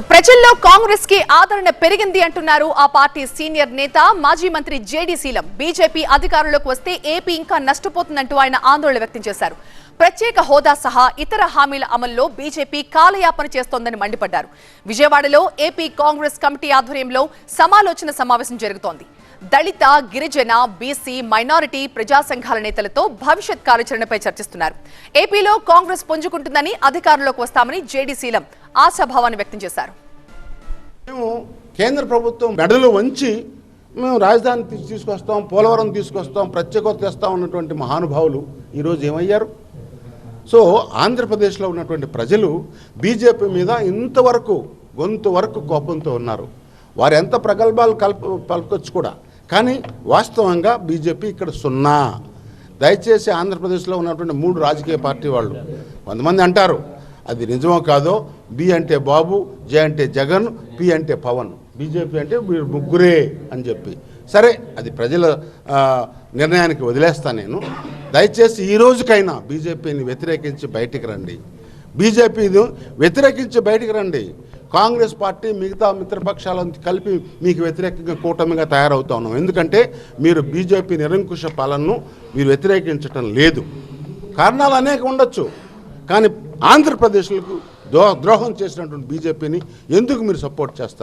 ప్రజల్లో కాంగ్రెస్కి ఆదరణ పెరిగింది అంటున్నారు ఆ పార్టీ సీనియర్ నేత. మాజీ మంత్రి జేడీ శీలం బీజేపీ అధికారంలోకి వస్తే ఏపీ ఇంకా నష్టపోతుందంటూ ఆయన ఆందోళన వ్యక్తం చేశారు. ప్రత్యేక హోదా సహా ఇతర హామీల అమల్లో బీజేపీ కాలయాపన చేస్తోందని మండిపడ్డారు. విజయవాడలో ఏపీ కాంగ్రెస్ కమిటీ ఆధ్వర్యంలో సమాలోచన సమావేశం జరుగుతోంది. దళిత గిరిజన బీసీ మైనారిటీ ప్రజా సంఘాల నేతలతో భవిష్యత్ కార్యాచరణపై చర్చిస్తున్నారు. ఏపీలో కాంగ్రెస్ పుంజుకుంటుందని అధికారంలోకి వస్తామని జేడీ శీలం ఆశాభావాన్ని వ్యక్తం చేశారు. మేము కేంద్ర ప్రభుత్వం మెడలు వంచి మేము రాజధాని తీసుకొస్తాం పోలవరం తీసుకొస్తాం ప్రత్యేకత తెస్తాం ఉన్నటువంటి మహానుభావులు ఈరోజు ఏమయ్యారు? సో ఆంధ్రప్రదేశ్లో ఉన్నటువంటి ప్రజలు బీజేపీ మీద ఇంతవరకు గొంతు వరకు కోపంతో ఉన్నారు. వారు ఎంత ప్రగల్భాలు కల్ప పలకొచ్చు కూడా. కానీ వాస్తవంగా బీజేపీ ఇక్కడ సున్నా. దయచేసి ఆంధ్రప్రదేశ్లో ఉన్నటువంటి మూడు రాజకీయ పార్టీ వాళ్ళు కొంతమంది అంటారు అది నిజమో కాదో బి అంటే బాబు జే అంటే జగన్ పి అంటే పవన్. బీజేపీ అంటే మీరు ముగ్గురే అని చెప్పి. సరే అది ప్రజల నిర్ణయానికి వదిలేస్తాను నేను. దయచేసి ఈ రోజుకైనా బీజేపీని వ్యతిరేకించి బయటికి రండి. బీజేపీని వ్యతిరేకించి బయటికి రండి. కాంగ్రెస్ పార్టీ మిగతా మిత్రపక్షాలను కలిపి మీకు వ్యతిరేకంగా కూటమిగా తయారవుతా ఉన్నాం. ఎందుకంటే మీరు బీజేపీ నిరంకుశ పాలనను మీరు వ్యతిరేకించటం లేదు. కారణాలు అనేక ఉండొచ్చు. కానీ ఆంధ్రప్రదేశ్లకు ద్రోహం చేసినటువంటి బీజేపీని ఎందుకు మీరు సపోర్ట్ చేస్తారు?